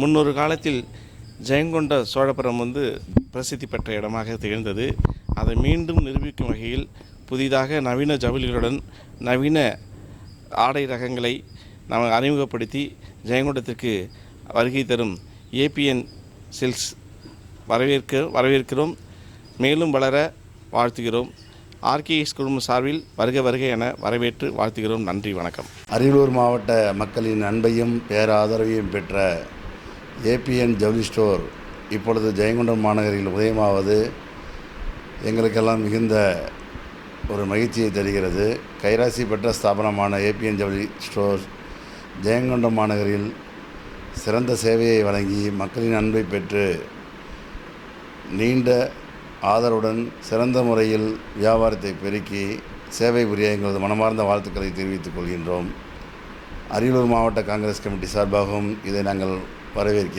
முன்னொரு காலத்தில் ஜெயங்கொண்ட சோழபுரம் வந்து பிரசித்தி பெற்ற இடமாக திகழ்ந்தது. அதை மீண்டும் நிரூபிக்கும் வகையில் புதிதாக நவீன ஜவுளிகளுடன் நவீன ஆடை ரகங்களை நாம் அறிமுகப்படுத்தி ஜெயங்கொண்டத்திற்கு வருகை தரும் ஏபிஎன் சில்க்ஸ் வரவேற்க வரவேற்கிறோம். மேலும் வளர வாழ்த்துகிறோம். ஆர்கேஎஸ் குழுமம் சார்பில் வருக வருக என வரவேற்று வாழ்த்துகிறோம். நன்றி வணக்கம். அரியலூர் மாவட்ட மக்களின் அன்பையும் பேராதரவையும் பெற்ற ஏபிஎன் ஜவுளி ஸ்டோர் இப்பொழுது ஜெயங்கொண்டம் மாநகரில் உதயமாவது எங்களுக்கெல்லாம் மிகுந்த ஒரு மகிழ்ச்சியை தருகிறது. கைராசி பெற்ற ஸ்தாபனமான ஏபிஎன் ஜவுளி ஸ்டோர் ஜெயங்கொண்டம் மாநகரில் சிறந்த சேவையை வழங்கி மக்களின் அன்பை பெற்று நீண்ட ஆதரவுடன் சிறந்த முறையில் வியாபாரத்தை பெருக்கி சேவை புரிய எங்களது மனமார்ந்த வாழ்த்துக்களை தெரிவித்துக் கொள்கின்றோம். அரியலூர் மாவட்ட காங்கிரஸ் கமிட்டி சார்பாகவும் இதை நாங்கள் வரவேற்கிறோம்.